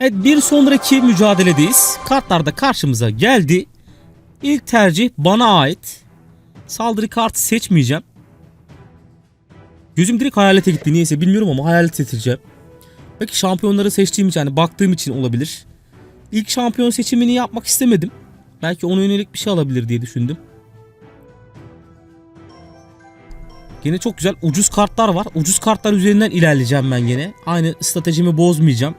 Evet bir sonraki mücadeledeyiz. Kartlar da karşımıza geldi. İlk tercih bana ait. Saldırı kartı seçmeyeceğim. Gözüm direkt hayalete gitti. Niyeyse bilmiyorum ama hayalet seçeceğim. Belki şampiyonları seçtiğim için yani baktığım için olabilir. İlk şampiyon seçimini yapmak istemedim. Belki ona yönelik bir şey alabilir diye düşündüm. Gene çok güzel ucuz kartlar var. Ucuz kartlar üzerinden ilerleyeceğim ben gene. Aynı stratejimi bozmayacağım.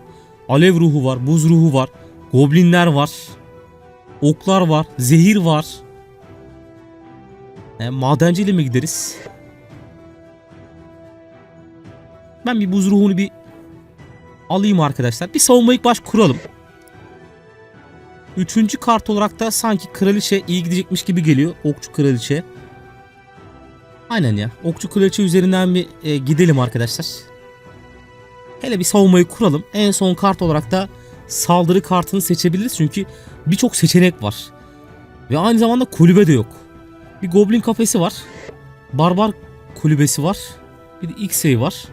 Alev ruhu var, buz ruhu var, goblinler var, oklar var, zehir var. E, madenciyle mi gideriz? Ben bir buz ruhunu bir alayım arkadaşlar. Bir savunma ilk baş kuralım. Üçüncü kart olarak da sanki kraliçe iyi gidecekmiş gibi geliyor. Okçu kraliçe. Aynen ya. Okçu kraliçe üzerinden bir e, gidelim arkadaşlar. Hele bir savunmayı kuralım. En son kart olarak da saldırı kartını seçebiliriz. Çünkü birçok seçenek var. Ve aynı zamanda kulübe de yok. Bir goblin kafesi var. Barbar kulübesi var. Bir de X-Ray var.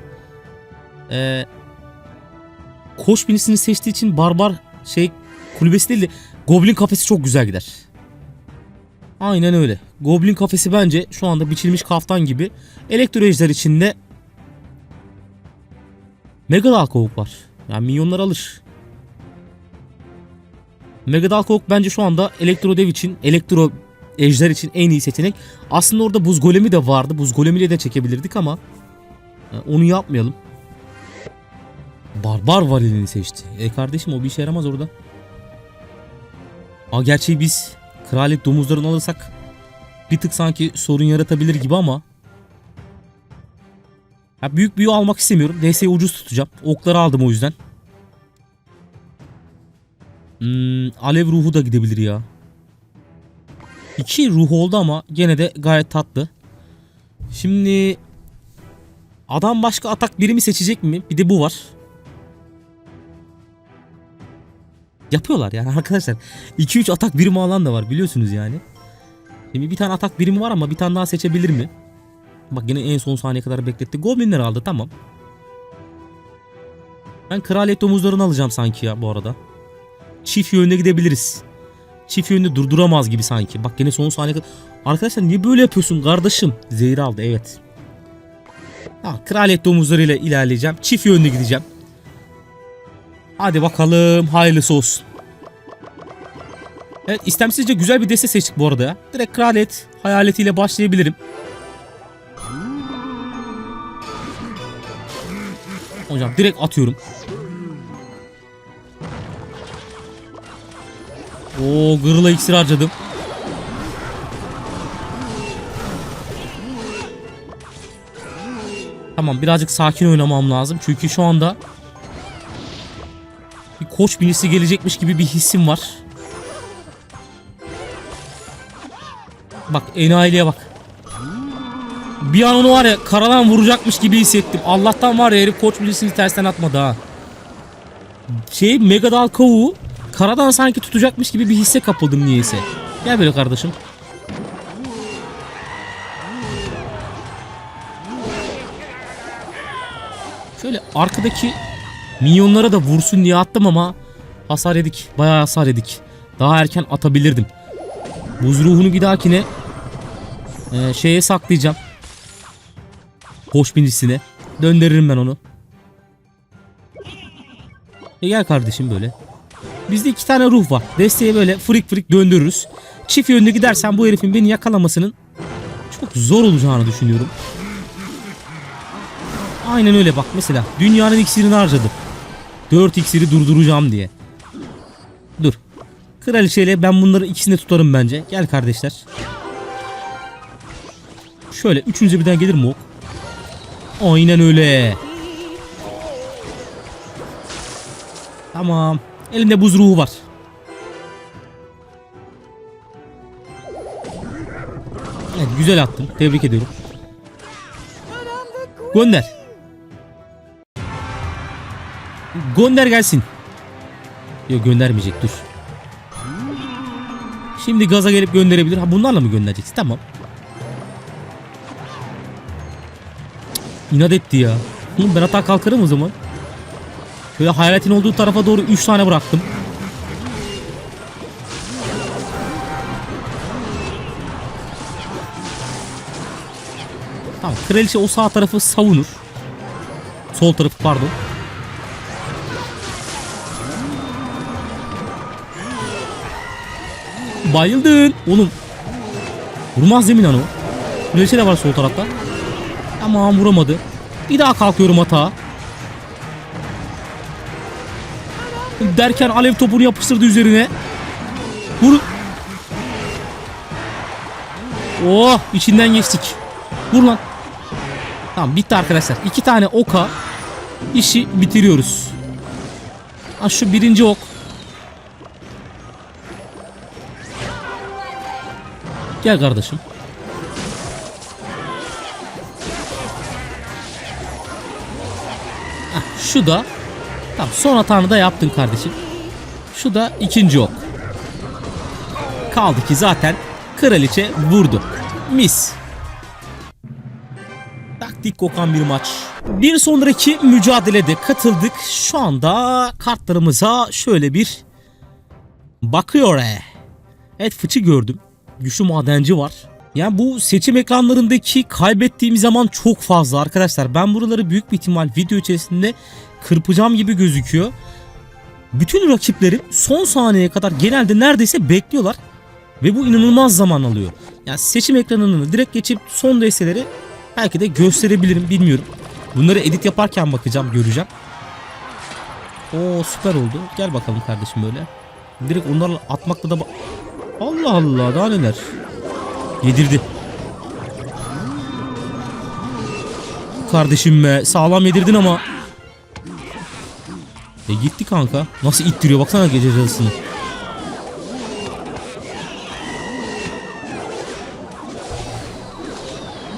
Ee, koş binisini seçtiği için barbar şey kulübesi değil de goblin kafesi çok güzel gider. Aynen öyle. Goblin kafesi bence şu anda biçilmiş kaftan gibi. Elektro ejder içinde Mega Dalkovuk var. Yani milyonlar alır. Mega Dalkovuk bence şu anda Elektro Dev için, Elektro Ejder için en iyi seçenek. Aslında orada buz golemi de vardı. Buz golemiyle de çekebilirdik ama e, onu yapmayalım. Barbar varilini seçti. E kardeşim o bir işe yaramaz orada. Aa gerçi biz kraliyet domuzlarını alırsak bir tık sanki sorun yaratabilir gibi ama ya büyük büyü almak istemiyorum. DS'yi ucuz tutacağım. Okları aldım o yüzden. Hmm, alev ruhu da gidebilir ya. İki ruh oldu ama gene de gayet tatlı. Şimdi adam başka atak birimi seçecek mi? Bir de bu var. Yapıyorlar yani arkadaşlar. 2-3 atak birimi alan da var biliyorsunuz yani. Şimdi bir tane atak birimi var ama bir tane daha seçebilir mi? Bak yine en son saniye kadar bekletti. Goblinler aldı tamam. Ben kraliyet domuzlarını alacağım sanki ya bu arada. Çift yönde gidebiliriz. Çift yönde durduramaz gibi sanki. Bak yine son saniye kadar. Arkadaşlar niye böyle yapıyorsun kardeşim? Zehir aldı evet. Ha, kraliyet domuzlarıyla ilerleyeceğim. Çift yönde gideceğim. Hadi bakalım hayırlısı olsun. Evet istemsizce güzel bir deste seçtik bu arada ya. Direkt kraliyet hayaletiyle başlayabilirim. Hocam direkt atıyorum. Oo gırla iksir harcadım. Tamam birazcık sakin oynamam lazım. Çünkü şu anda bir koç binisi gelecekmiş gibi bir hissim var. Bak enayiliğe bak. Bir an onu var ya karadan vuracakmış gibi hissettim. Allah'tan var ya herif koç birisini tersten atmadı ha. Şey Megadal kavuğu karadan sanki tutacakmış gibi bir hisse kapıldım niyeyse. Gel böyle kardeşim. Şöyle arkadaki minyonlara da vursun diye attım ama hasar yedik. Bayağı hasar yedik. Daha erken atabilirdim. Buz ruhunu bir dahakine e, şeye saklayacağım. Hoş binisine. Döndürürüm ben onu. E gel kardeşim böyle. Bizde iki tane ruh var. Desteği böyle frik frik döndürürüz. Çift yönlü gidersen bu herifin beni yakalamasının çok zor olacağını düşünüyorum. Aynen öyle bak mesela. Dünyanın iksirini harcadı. 4 iksiri durduracağım diye. Dur. Kraliçeyle ben bunları ikisini tutarım bence. Gel kardeşler. Şöyle üçüncü birden gelir mi ok? Aynen öyle. Tamam. Elimde buz ruhu var. Evet güzel attın. Tebrik ediyorum. Gönder. Gönder gelsin. Yok göndermeyecek dur. Şimdi gaza gelip gönderebilir. Ha bunlarla mı göndereceksin? Tamam. İnat etti ya. Oğlum ben hata kalkarım o zaman. Şöyle hayaletin olduğu tarafa doğru 3 tane bıraktım. Tamam kraliçe o sağ tarafı savunur. Sol tarafı pardon. Bayıldın. Oğlum. Vurmaz yemin o. Kraliçe de var sol tarafta. Tamam vuramadı. Bir daha kalkıyorum hata. Derken alev topunu yapıştırdı üzerine. Vur. Oh içinden geçtik. Vur lan. Tamam bitti arkadaşlar. İki tane oka işi bitiriyoruz. Ha şu birinci ok. Gel kardeşim. Şu da Tamam son hatanı da yaptın kardeşim. Şu da ikinci ok. Kaldı ki zaten kraliçe vurdu. Mis. Taktik kokan bir maç. Bir sonraki mücadelede katıldık. Şu anda kartlarımıza şöyle bir bakıyor. Evet fıçı gördüm. Güçlü madenci var. Yani bu seçim ekranlarındaki kaybettiğim zaman çok fazla arkadaşlar. Ben buraları büyük bir ihtimal video içerisinde kırpacağım gibi gözüküyor. Bütün rakiplerim son saniyeye kadar genelde neredeyse bekliyorlar. Ve bu inanılmaz zaman alıyor. Yani seçim ekranını direkt geçip son desteleri belki de gösterebilirim bilmiyorum. Bunları edit yaparken bakacağım göreceğim. Oo süper oldu. Gel bakalım kardeşim böyle. Direkt onlarla atmakla da... Allah Allah daha neler. Yedirdi. Kardeşim be sağlam yedirdin ama. E gitti kanka. Nasıl ittiriyor baksana gece yarısını.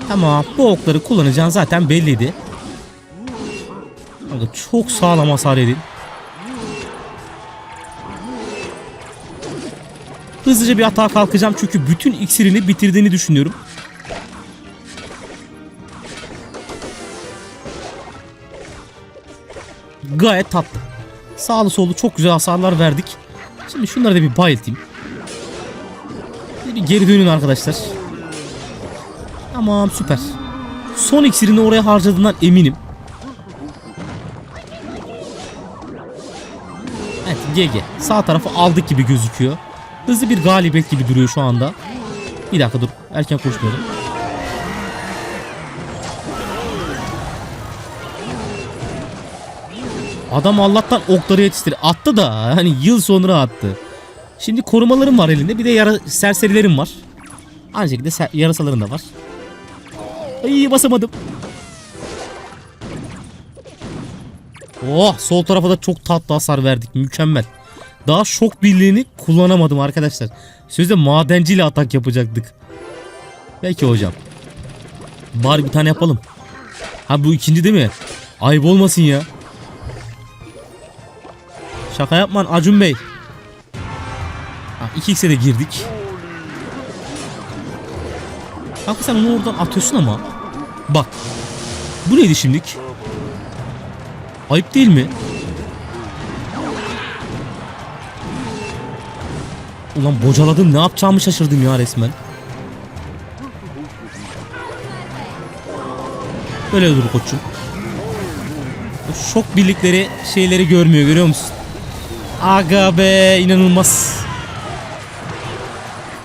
Tamam bu okları kullanacağın zaten belliydi. Kanka çok sağlam hasar yedin. Hızlıca bir hata kalkacağım çünkü bütün iksirini bitirdiğini düşünüyorum. Gayet tatlı. Sağlı sollu çok güzel hasarlar verdik. Şimdi şunları da bir bayıltayım. Bir geri dönün arkadaşlar. Tamam süper. Son iksirini oraya harcadığından eminim. Evet GG. Sağ tarafı aldık gibi gözüküyor. Hızlı bir galibiyet gibi duruyor şu anda. Bir dakika dur. Erken koşmayalım. Adam Allah'tan okları yetiştirdi. Attı da hani yıl sonra attı. Şimdi korumalarım var elinde. Bir de yara serserilerim var. Aynı şekilde yarasaların da var. Ay basamadım. Oh sol tarafa da çok tatlı hasar verdik. Mükemmel. Daha şok birliğini kullanamadım arkadaşlar. Sözde madenciyle atak yapacaktık. Peki hocam. Bari bir tane yapalım. Ha bu ikinci değil mi? Ayıp olmasın ya. Şaka yapman Acun Bey. Ha, 2x'e de girdik. Kanka sen onu oradan atıyorsun ama. Bak. Bu neydi şimdilik? Ayıp değil mi? Ulan bocaladım ne yapacağımı şaşırdım ya resmen. Böyle dur koçum. O şok birlikleri şeyleri görmüyor görüyor musun? Aga be inanılmaz.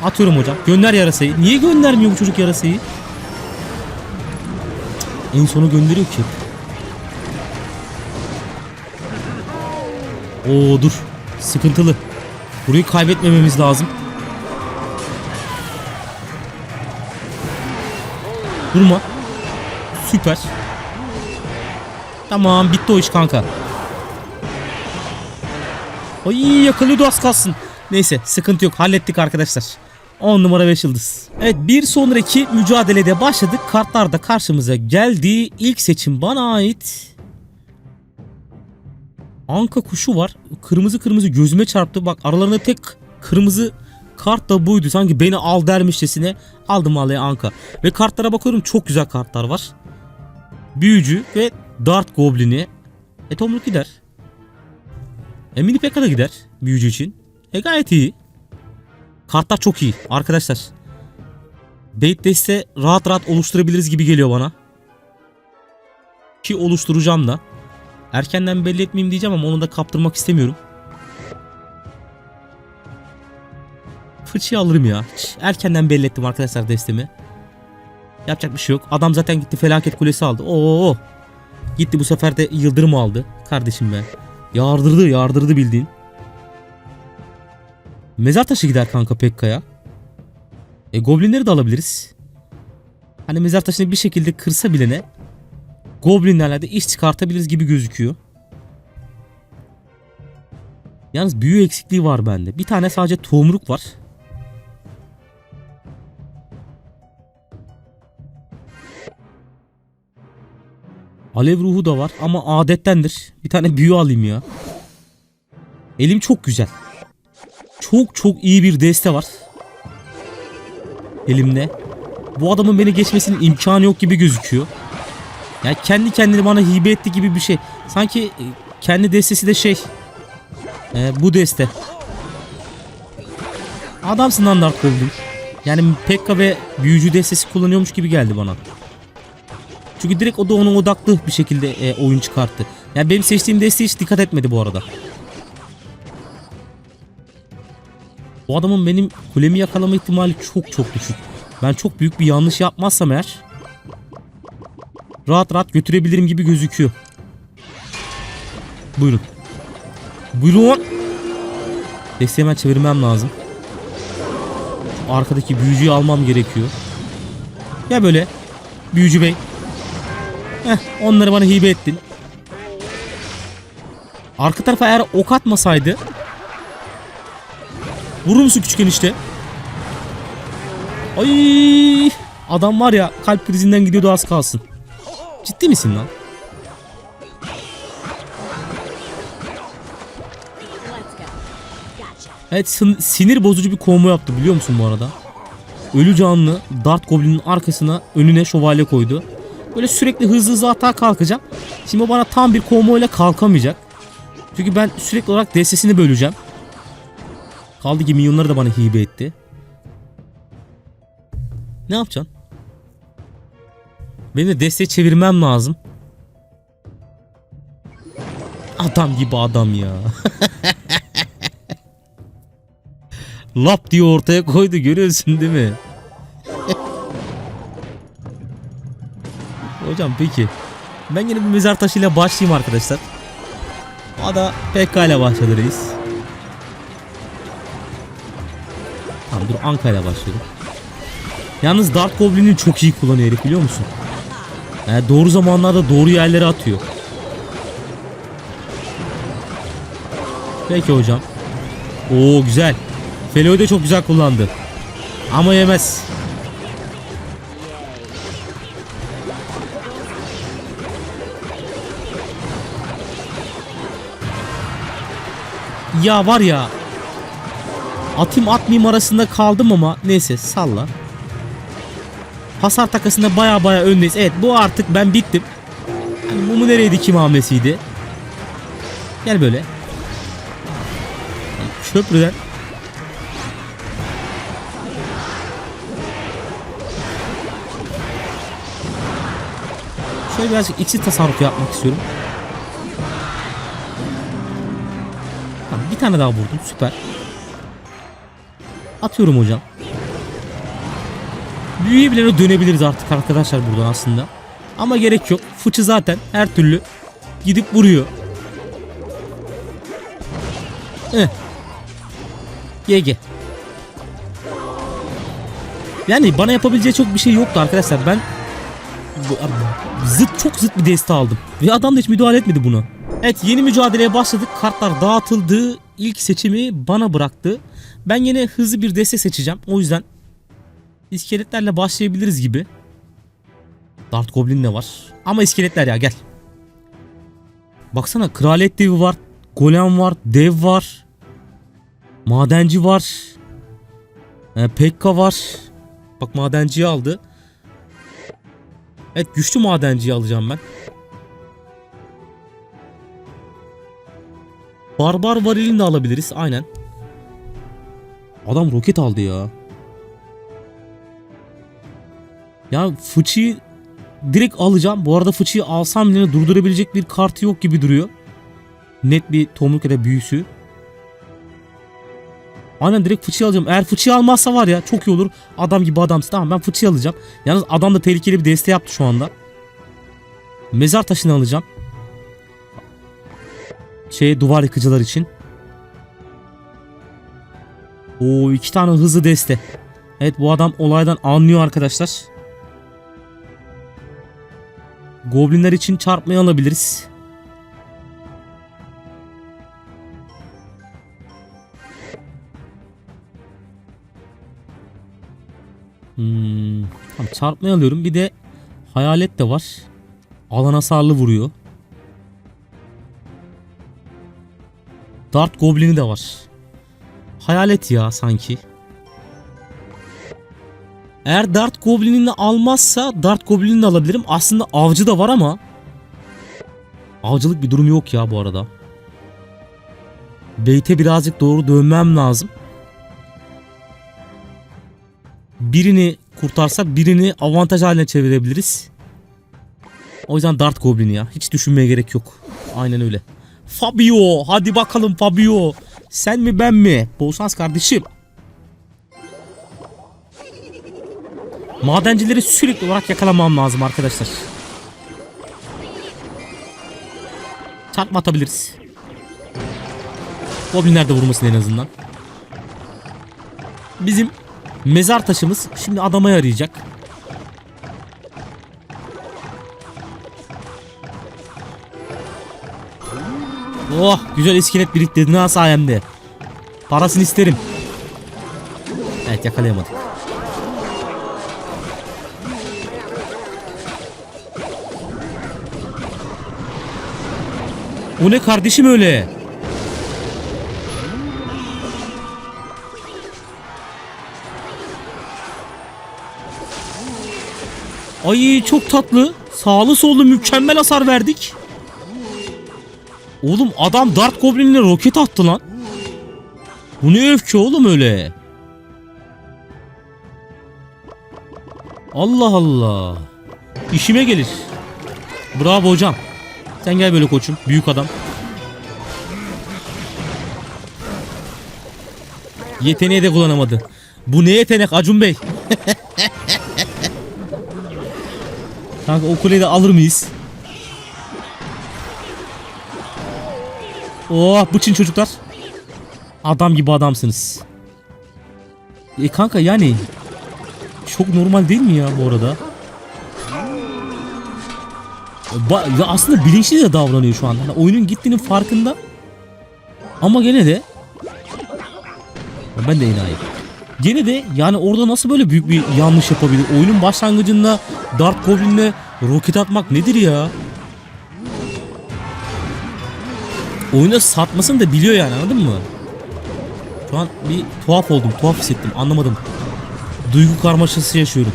Atıyorum hocam. Gönder yarasayı. Niye göndermiyor bu çocuk yarasayı? En sonu gönderiyor ki. Oo dur. Sıkıntılı. Burayı kaybetmememiz lazım. Durma. Süper. Tamam bitti o iş kanka. Ay yakalıyordu az kalsın. Neyse sıkıntı yok hallettik arkadaşlar. 10 numara 5 yıldız. Evet bir sonraki mücadelede başladık. Kartlar da karşımıza geldi. İlk seçim bana ait. Anka kuşu var. Kırmızı kırmızı gözüme çarptı. Bak aralarında tek kırmızı kart da buydu. Sanki beni al dermişçesine aldım vallahi Anka. Ve kartlara bakıyorum çok güzel kartlar var. Büyücü ve Dart Goblin'i. E Tomruk gider. E mini Pekka da gider büyücü için. E gayet iyi. Kartlar çok iyi arkadaşlar. Bait deste rahat rahat oluşturabiliriz gibi geliyor bana. Ki oluşturacağım da. Erkenden belli etmeyeyim diyeceğim ama onu da kaptırmak istemiyorum. Fıçıyı alırım ya. Hiç erkenden belli ettim arkadaşlar destemi. Yapacak bir şey yok. Adam zaten gitti felaket kulesi aldı. Oo. Gitti bu sefer de yıldırım aldı. Kardeşim be. Yardırdı yardırdı bildiğin. Mezar taşı gider kanka Pekka'ya. E goblinleri de alabiliriz. Hani mezar taşını bir şekilde kırsa bile ne? Goblinlerle de iş çıkartabiliriz gibi gözüküyor. Yalnız büyü eksikliği var bende. Bir tane sadece tohumruk var. Alev ruhu da var ama adettendir. Bir tane büyü alayım ya. Elim çok güzel. Çok çok iyi bir deste var. Elimde. Bu adamın beni geçmesinin imkanı yok gibi gözüküyor. Ya kendi kendini bana hibe etti gibi bir şey. Sanki e, kendi destesi de şey. e, bu deste. Adamsın lan Dark Goblin. Yani Pekka ve büyücü destesi kullanıyormuş gibi geldi bana. Çünkü direkt o da onun odaklı bir şekilde e, oyun çıkarttı. Yani benim seçtiğim desteğe hiç dikkat etmedi bu arada. Bu adamın benim kulemi yakalama ihtimali çok çok düşük. Ben çok büyük bir yanlış yapmazsam eğer rahat rahat götürebilirim gibi gözüküyor. Buyurun. Buyurun. Desteği hemen çevirmem lazım. Arkadaki büyücüyü almam gerekiyor. Ya böyle. Büyücü bey. Heh, onları bana hibe ettin. Arka tarafa eğer ok atmasaydı Vurur musun küçük enişte? Ay adam var ya kalp krizinden gidiyordu az kalsın. Ciddi misin lan? Evet sin- sinir bozucu bir combo yaptı biliyor musun bu arada? Ölü canlı Dart Goblin'in arkasına önüne şövalye koydu. Böyle sürekli hızlı hızlı atağa kalkacağım. Şimdi o bana tam bir combo ile kalkamayacak. Çünkü ben sürekli olarak destesini böleceğim. Kaldı ki minyonları da bana hibe etti. Ne yapacaksın? Benim de desteği çevirmem lazım. Adam gibi adam ya. Lap diye ortaya koydu görüyorsun değil mi? Hocam peki. Ben yine bir mezar taşıyla başlayayım arkadaşlar. O da PK ile başladı reis. Tamam dur Anka ile başlayalım. Yalnız Dark Goblin'i çok iyi kullanıyor herif biliyor musun? Yani doğru zamanlarda doğru yerlere atıyor. Peki hocam. Oo güzel. Felo'yu da çok güzel kullandı. Ama yemez. Ya var ya. Atayım atmayayım arasında kaldım ama neyse salla. Hasar takasında baya baya öndeyiz. Evet bu artık ben bittim. Yani bu mu nereye dikim hamlesiydi? Gel böyle. Köprüden Şöyle birazcık iksir tasarrufu yapmak istiyorum. Bir tane daha vurdum. Süper. Atıyorum hocam. Büyüye bile dönebiliriz artık arkadaşlar buradan aslında. Ama gerek yok. Fıçı zaten her türlü gidip vuruyor. Eh. GG. Yani bana yapabileceği çok bir şey yoktu arkadaşlar. Ben zıt çok zıt bir deste aldım. Ve adam da hiç müdahale etmedi buna. Evet yeni mücadeleye başladık. Kartlar dağıtıldı. İlk seçimi bana bıraktı. Ben yine hızlı bir deste seçeceğim. O yüzden iskeletlerle başlayabiliriz gibi. Dart Goblin de var. Ama iskeletler ya gel. Baksana kraliyet devi var. Golem var. Dev var. Madenci var. E, Pekka var. Bak madenciyi aldı. Evet güçlü madenciyi alacağım ben. Barbar varilini de alabiliriz. Aynen. Adam roket aldı ya. Ya fıçıyı direkt alacağım. Bu arada fıçıyı alsam bile durdurabilecek bir kartı yok gibi duruyor. Net bir tomruk ya da büyüsü. Aynen direkt fıçıyı alacağım. Eğer fıçıyı almazsa var ya çok iyi olur. Adam gibi adamsın. Tamam ben fıçıyı alacağım. Yalnız adam da tehlikeli bir deste yaptı şu anda. Mezar taşını alacağım. Şey duvar yıkıcılar için. Oo iki tane hızlı deste. Evet bu adam olaydan anlıyor arkadaşlar. Goblinler için çarpmayı alabiliriz. Hmm, çarpmayı alıyorum. Bir de hayalet de var. Alan hasarlı vuruyor. Dart Goblin'i de var. Hayalet ya sanki. Eğer Dart Goblin'ini almazsa Dart Goblin'ini alabilirim. Aslında avcı da var ama avcılık bir durum yok ya bu arada. Beyte birazcık doğru dönmem lazım. Birini kurtarsak birini avantaj haline çevirebiliriz. O yüzden Dart Goblin ya. Hiç düşünmeye gerek yok. Aynen öyle. Fabio hadi bakalım Fabio. Sen mi ben mi? Bol şans kardeşim. Madencileri sürekli olarak yakalamam lazım arkadaşlar. Çarpma atabiliriz. Goblinler de vurmasın en azından. Bizim mezar taşımız şimdi adama yarayacak. Oh güzel iskelet biriktirdin ha sayemde. Parasını isterim. Evet yakalayamadık. O ne kardeşim öyle? Ay çok tatlı. Sağlı sollu mükemmel hasar verdik. Oğlum adam Dart Goblin'le roket attı lan. Bu ne öfke oğlum öyle? Allah Allah. İşime gelir. Bravo hocam. Sen gel böyle koçum. Büyük adam. Yeteneği de kullanamadı. Bu ne yetenek Acun Bey? Kanka o kuleyi de alır mıyız? Oh bıçın çocuklar. Adam gibi adamsınız. E kanka yani çok normal değil mi ya bu arada? Ba- ya aslında bilinçli de davranıyor şu anda. Hani oyunun gittiğinin farkında. Ama gene de ben de enayi. Gene de yani orada nasıl böyle büyük bir yanlış yapabilir? Oyunun başlangıcında Dark Goblin'le roket atmak nedir ya? Oyuna satmasını da biliyor yani anladın mı? Şu an bir tuhaf oldum, tuhaf hissettim, anlamadım. Duygu karmaşası yaşıyorum.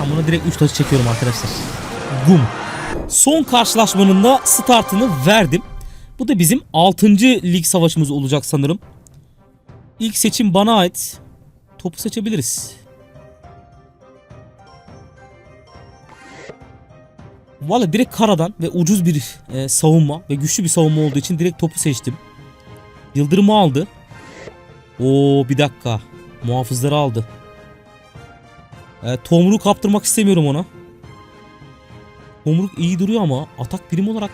Ben buna direkt 3 taşı çekiyorum arkadaşlar. Gum. Son karşılaşmanın da startını verdim. Bu da bizim 6. lig savaşımız olacak sanırım. İlk seçim bana ait. Topu seçebiliriz. Valla direkt karadan ve ucuz bir e, savunma ve güçlü bir savunma olduğu için direkt topu seçtim. Yıldırımı aldı. Oo bir dakika. Muhafızları aldı. E, tomruğu kaptırmak istemiyorum ona. Tomruk iyi duruyor ama atak birim olarak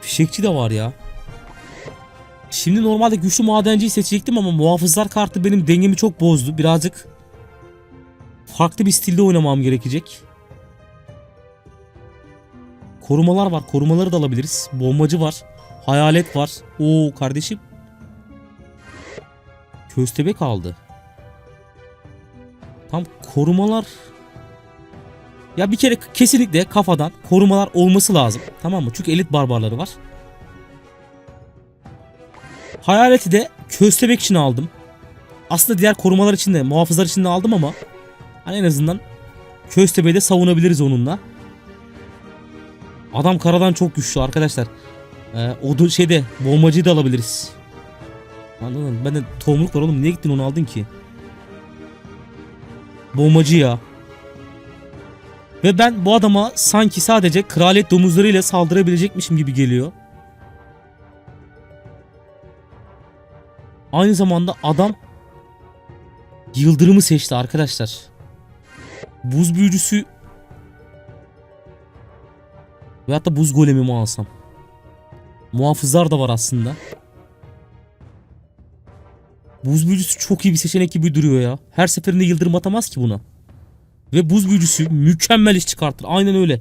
fişekçi de var ya. Şimdi normalde güçlü madenciyi seçecektim ama muhafızlar kartı benim dengemi çok bozdu. Birazcık farklı bir stilde oynamam gerekecek. Korumalar var. Korumaları da alabiliriz. Bombacı var. Hayalet var. Oo kardeşim. Köstebek aldı. Tam korumalar ya bir kere kesinlikle kafadan korumalar olması lazım. Tamam mı? Çünkü elit barbarları var. Hayaleti de köstebek için aldım. Aslında diğer korumalar için de muhafızlar için de aldım ama hani en azından köstebeği de savunabiliriz onunla. Adam karadan çok güçlü arkadaşlar. Ee, odun şeyde bombacıyı da alabiliriz. Anladın Ben de tohumluk var oğlum. Niye gittin onu aldın ki? Bombacı ya. Ve ben bu adama sanki sadece kraliyet domuzlarıyla saldırabilecekmişim gibi geliyor. Aynı zamanda adam yıldırımı seçti arkadaşlar. Buz büyücüsü veyahut da buz golemi mi alsam? Muhafızlar da var aslında. Buz büyücüsü çok iyi bir seçenek gibi duruyor ya. Her seferinde yıldırım atamaz ki buna. Ve buz büyücüsü mükemmel iş çıkartır. Aynen öyle.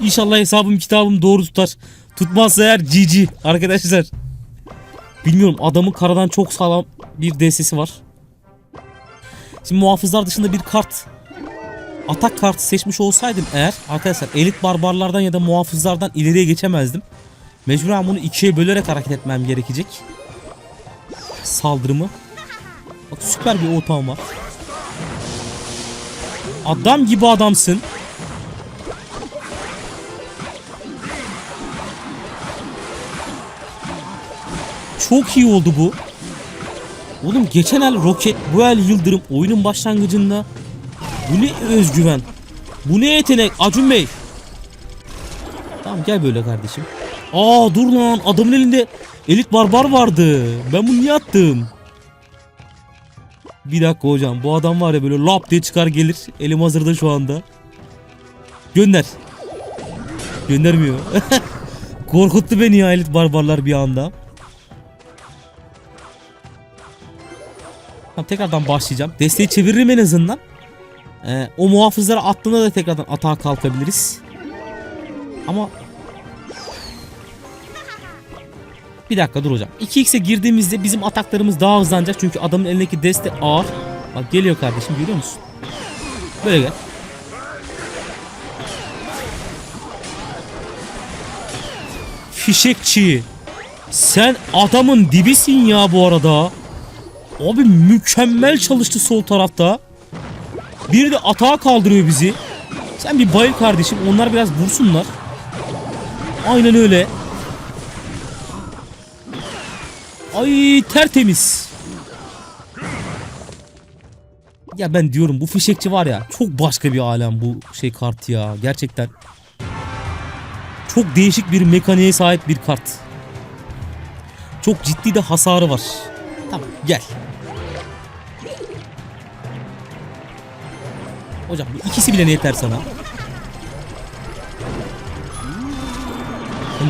İnşallah hesabım kitabım doğru tutar. Tutmazsa eğer GG arkadaşlar. Bilmiyorum adamın karadan çok sağlam bir DS'si var. Şimdi muhafızlar dışında bir kart atak kartı seçmiş olsaydım eğer arkadaşlar elit barbarlardan ya da muhafızlardan ileriye geçemezdim. Mecburen bunu ikiye bölerek hareket etmem gerekecek. Saldırımı. Bak süper bir otağım var. Adam gibi adamsın. Çok iyi oldu bu. Oğlum geçen el roket, bu el yıldırım oyunun başlangıcında. Bu ne özgüven. Bu ne yetenek Acun Bey. Tamam gel böyle kardeşim. Aa dur lan adamın elinde elit barbar vardı. Ben bunu niye attım? Bir dakika hocam bu adam var ya böyle lap diye çıkar gelir. Elim hazırda şu anda. Gönder. Göndermiyor. Korkuttu beni ya elit barbarlar bir anda. Tamam tekrardan başlayacağım. Desteği çeviririm en azından. Ee, o muhafızlara attığında da tekrardan atağa kalkabiliriz. Ama Bir dakika dur hocam. 2x'e girdiğimizde bizim ataklarımız daha hızlanacak. Çünkü adamın elindeki deste ağır. Bak geliyor kardeşim görüyor musun? Böyle gel. Fişekçi. Sen adamın dibisin ya bu arada. Abi mükemmel çalıştı sol tarafta. Bir de atağa kaldırıyor bizi. Sen bir bayıl kardeşim. Onlar biraz vursunlar. Aynen öyle. Ay tertemiz. Ya ben diyorum bu fişekçi var ya çok başka bir alem bu şey kart ya gerçekten. Çok değişik bir mekaniğe sahip bir kart. Çok ciddi de hasarı var. Tamam gel. Hocam bu ikisi bile ne yeter sana?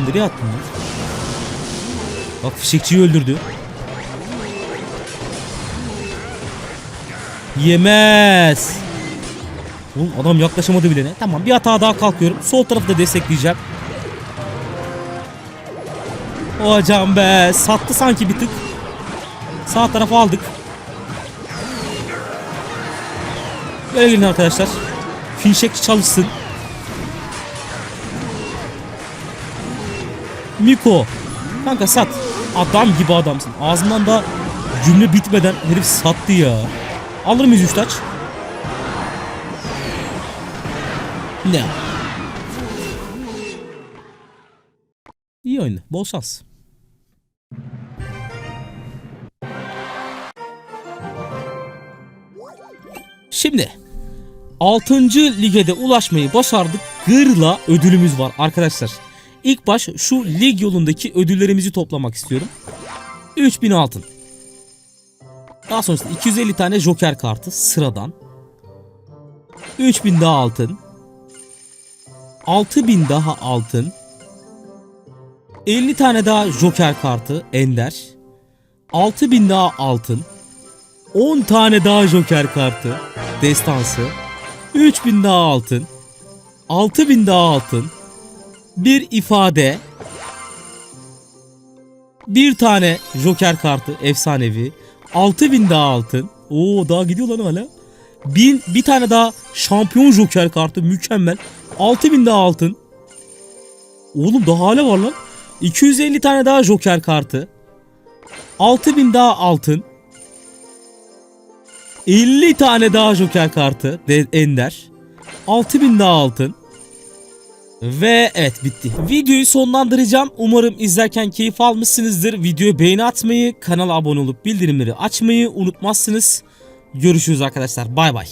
Nereye attın lan? Bak fişekçiyi öldürdü. Yemez. Oğlum adam yaklaşamadı bile ne? Tamam bir hata daha kalkıyorum. Sol tarafı da destekleyeceğim. Hocam be sattı sanki bir tık. Sağ tarafı aldık. Böyle gelin arkadaşlar. Fişekçi çalışsın. Miko. Kanka sat. Adam gibi adamsın. Ağzından da cümle bitmeden herif sattı ya. Alır mıyız üç? Ne? İyi oyun. Bol şans. Şimdi 6. lige de ulaşmayı başardık. Gırla ödülümüz var arkadaşlar. İlk baş şu lig yolundaki ödüllerimizi toplamak istiyorum. 3000 altın. Daha sonrasında 250 tane joker kartı sıradan. 3000 daha altın. 6000 daha altın. 50 tane daha joker kartı ender. 6000 daha altın. 10 tane daha joker kartı destansı. 3000 daha altın. 6000 daha altın bir ifade bir tane joker kartı efsanevi 6000 daha altın. Oo daha gidiyor lan hala. Bin, bir tane daha şampiyon joker kartı mükemmel. 6000 daha altın. Oğlum daha hala var lan. 250 tane daha joker kartı. 6000 daha altın. 50 tane daha joker kartı de, ender. 6000 daha altın Ve evet bitti. Videoyu sonlandıracağım. Umarım izlerken keyif almışsınızdır. Videoya beğeni atmayı, kanala abone olup bildirimleri açmayı unutmazsınız. Görüşürüz arkadaşlar. Bay bay.